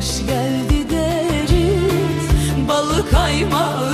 kış geldi deriz. Bal kaymağı